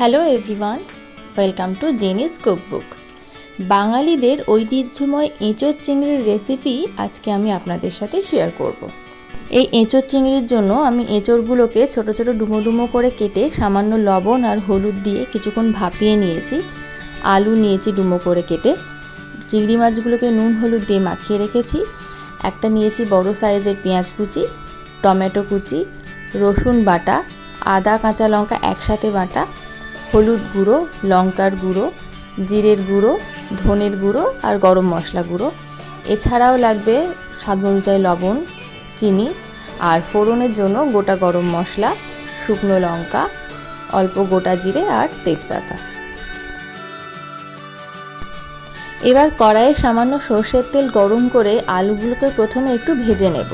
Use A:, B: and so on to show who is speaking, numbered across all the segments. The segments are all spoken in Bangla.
A: Hello everyone welcome to Jenny's cookbook বাঙালিদের ঐতিহ্যময় এঁচোর চিংড়ির রেসিপি আজকে আমি আপনাদের সাথে শেয়ার করব। এই এঁচোর চিংড়ির জন্য আমি এঁচোড়গুলোকে ছোট ছোট ডুমো ডুমো করে কেটে সামান্য লবণ আর হলুদ দিয়ে কিছুক্ষণ ভাপিয়ে নিয়েছি। আলু নিয়েছি ডুমো করে কেটে। চিংড়ি মাছগুলোকে নুন, হলুদ দিয়ে মাখিয়ে রেখেছি। একটা নিয়েছি বড় সাইজের পেঁয়াজ কুচি, টমেটো কুচি, রসুন বাটা, আদা, কাঁচা লঙ্কা একসাথে বাটা হলুদ গুঁড়ো, লঙ্কার গুঁড়ো, জিরের গুঁড়ো, ধনের গুঁড়ো আর গরম মশলা গুঁড়ো। এছাড়াও লাগবে স্বাদ অনুযায়ী লবণ, চিনি আর ফোড়নের জন্য গোটা গরম মশলা, শুকনো লঙ্কা, অল্প গোটা জিরে আর তেজপাতা। এবার কড়াইয়ে সামান্য সর্ষের তেল গরম করে আলুগুলোকে প্রথমে একটু ভেজে নেব।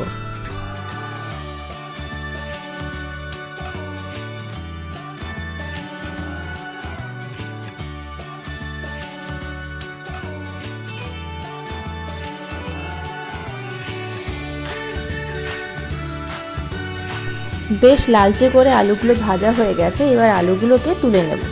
A: বেশ লালচে করে আলুগুলো ভাজা হয়ে গেছে, এবার আলুগুলোকে তুলে নেব।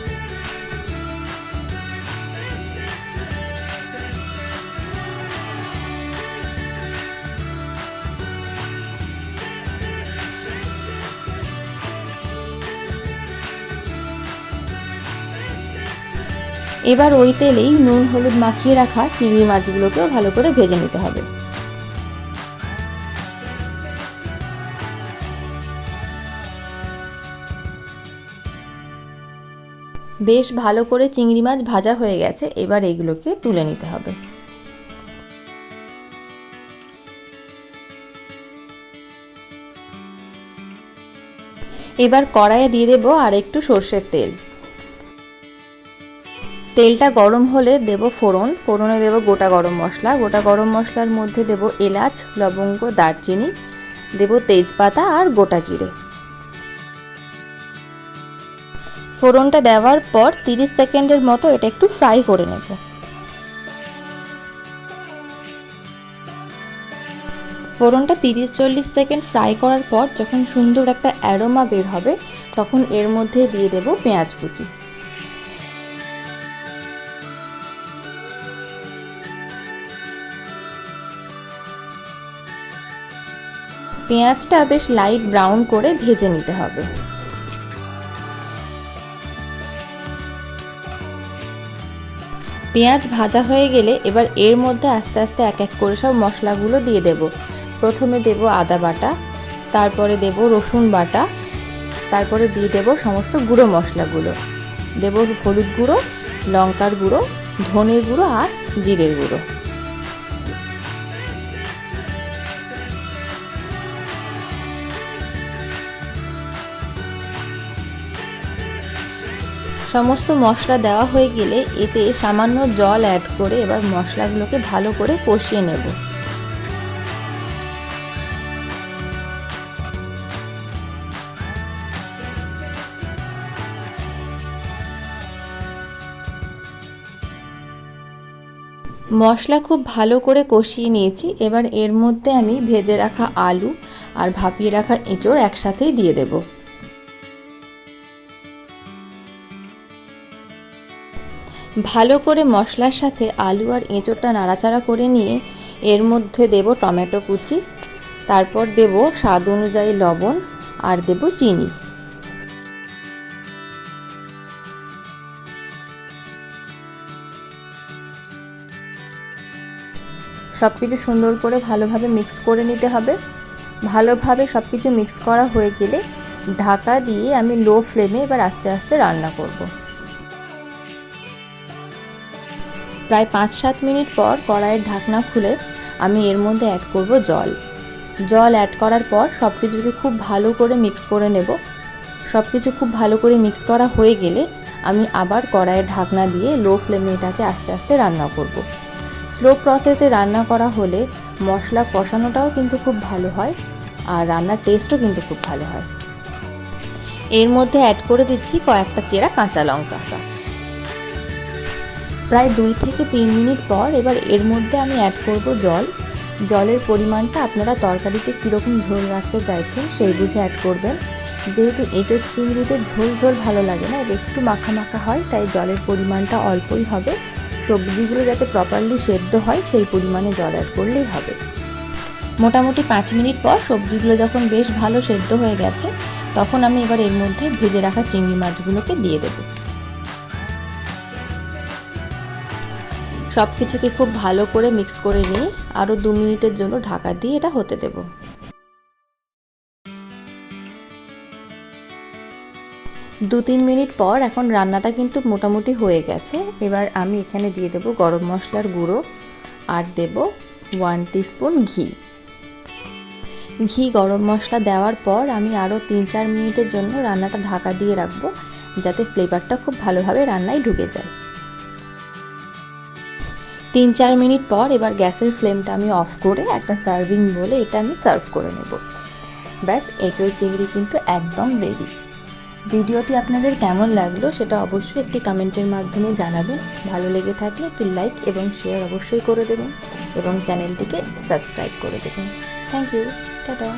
A: এবার ওই তেলেই নুন, হলুদ মাখিয়ে রাখা চিংড়ি মাছগুলোকেও ভালো করে ভেজে নিতে হবে। বেশ ভালো করে চিংড়ি মাছ ভাজা হয়ে গেছে, এবার এগুলোকে তুলে নিতে হবে। এবার কড়াইয়ে দিয়ে দেবো আর একটু সর্ষের তেল। তেলটা গরম হলে দেব ফোড়ন, ফোড়নে দেব গোটা গরম মশলা। গোটা গরম মশলার মধ্যে দেব এলাচ, লবঙ্গ, দারচিনি, দেব তেজপাতা আর গোটা জিরে। ফোড়নটা দেওয়ার পর 30 সেকেন্ডের মতো এটা একটু ফ্রাই করে নেব। ফোড়নটা 30 চল্লিশ সেকেন্ড ফ্রাই করার পর যখন সুন্দর একটা অ্যারোমা বের হবে, তখন এর মধ্যে দিয়ে দেব পেঁয়াজ কুচি। পেঁয়াজটা বেশ লাইট ব্রাউন করে ভেজে নিতে হবে। পেঁয়াজ ভাজা হয়ে গেলে এবার এর মধ্যে আস্তে আস্তে এক এক করে সব মশলাগুলো দিয়ে দেব। প্রথমে দেব আদা বাটা, তারপরে দেব রসুন বাটা, তারপরে দিয়ে দেব সমস্ত গুঁড়ো মশলাগুলো। দেব হলুদ গুঁড়ো, লঙ্কার গুঁড়ো, ধনের গুঁড়ো আর জিরের গুঁড়ো। সমস্ত মশলা দেওয়া হয়ে গেলে এতে সামান্য জল অ্যাড করে এবার মশলাগুলোকে ভালো করে কষিয়ে নেব। মশলা খুব ভালো করে কষিয়ে নিয়েছি, এবার এর মধ্যে আমি ভেজে রাখা আলু আর ভাপিয়ে রাখা এঁচড় একসাথেই দিয়ে দেবো। ভালো করে মশলার সাথে আলু আর এঁচোড়টা নাড়াচাড়া করে নিয়ে এর মধ্যে দেব টমেটো কুচি, তারপর দেব স্বাদ অনুযায়ী লবণ আর দেব চিনি। সব কিছু সুন্দর করে ভালোভাবে মিক্স করে নিতে হবে। ভালোভাবে সব কিছু মিক্স করা হয়ে গেলে ঢাকা দিয়ে আমি লো ফ্লেমে এবার আস্তে আস্তে রান্না করব। প্রায় পাঁচ সাত মিনিট পর কড়াইয়ের ঢাকনা খুলে আমি এর মধ্যে অ্যাড করব জল। জল অ্যাড করার পর সব কিছুকে খুব ভালো করে মিক্স করে নেব সব কিছু খুব ভালো করে মিক্স করা হয়ে গেলে আমি আবার কড়াইয়ের ঢাকনা দিয়ে লো ফ্লেমে এটাকে আস্তে আস্তে রান্না করব। স্লো প্রসেসে রান্না করা হলে মশলা কষানোটাও কিন্তু খুব ভালো হয় আর রান্নার টেস্টও কিন্তু খুব ভালো হয়। এর মধ্যে অ্যাড করে দিচ্ছি কয়েকটা চেরা কাঁচা লঙ্কা। প্রায় দুই থেকে তিন মিনিট পর এবার এর মধ্যে আমি অ্যাড করব জল। জলের পরিমাণটা আপনারা তরকারিতে কীরকম ঝোল রাখতে চাইছেন সেই বুঝে অ্যাড করবেন। যেহেতু এঁচোর চিংড়িতে ঝোল ঝোল ভালো লাগে না একটু মাখা মাখা হয়, তাই জলের পরিমাণটা অল্পই হবে। সবজিগুলো যাতে প্রপারলি সেদ্ধ হয়, সেই পরিমাণে জল অ্যাড করলেই হবে। মোটামুটি পাঁচ মিনিট পর সবজিগুলো যখন বেশ ভালো সেদ্ধ হয়ে গেছে, তখন আমি এবার এর মধ্যে ভেজে রাখা চিংড়ি মাছগুলোকে দিয়ে দেবো। সব কিছুকে খুব ভালো করে মিক্স করে নিয়ে আরও দু মিনিটের জন্য ঢাকা দিয়ে এটা হতে দেব। দু তিন মিনিট পর এখন রান্নাটা কিন্তু মোটামুটি হয়ে গেছে। এবার আমি এখানে দিয়ে দেব গরম মশলার গুঁড়ো আর দেব ওয়ান টিস্পুন ঘি। ঘি গরম মশলা দেওয়ার পর আমি আরও তিন চার মিনিটের জন্য রান্নাটা ঢাকা দিয়ে রাখব যাতে ফ্লেভারটা খুব ভালোভাবে রান্নায় ঢুকে যায়। তিন চার মিনিট পর এবার গ্যাসের ফ্লেমটা আমি অফ করে একটা সার্ভিং বলে এটা আমি সার্ভ করে নেব। ব্যাস, এঁচোড় চিংড়ি কিন্তু একদম রেডি ভিডিওটি আপনাদের কেমন লাগল সেটা অবশ্যই একটি কমেন্টের মাধ্যমে জানাবেন। ভালো লেগে থাকলে একটি লাইক এবং শেয়ার অবশ্যই করে দেবেন এবং চ্যানেলটিকে সাবস্ক্রাইব করে দেবেন। Thank you, tata.